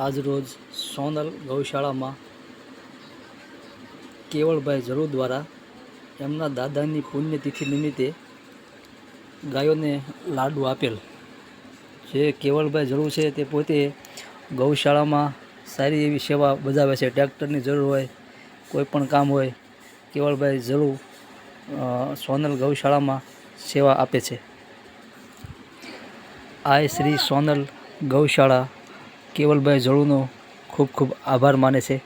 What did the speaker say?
આજરોજ સોનલ ગૌશાળામાં કેવળભાઈ જરૂર દ્વારા એમના દાદાની પુણ્યતિથિ નિમિત્તે ગાયોને લાડુ આપેલ. જે કેવળભાઈ જરૂર છે તે પોતે ગૌશાળામાં સારી એવી સેવા બજાવે છે. ટ્રેક્ટરની જરૂર હોય, કોઈ પણ કામ હોય, કેવળભાઈ જરૂર સોનલ ગૌશાળામાં સેવા આપે છે. આ શ્રી સોનલ ગૌશાળા કેવલભાઈ જળુનો ખૂબ ખૂબ આભાર માને છે.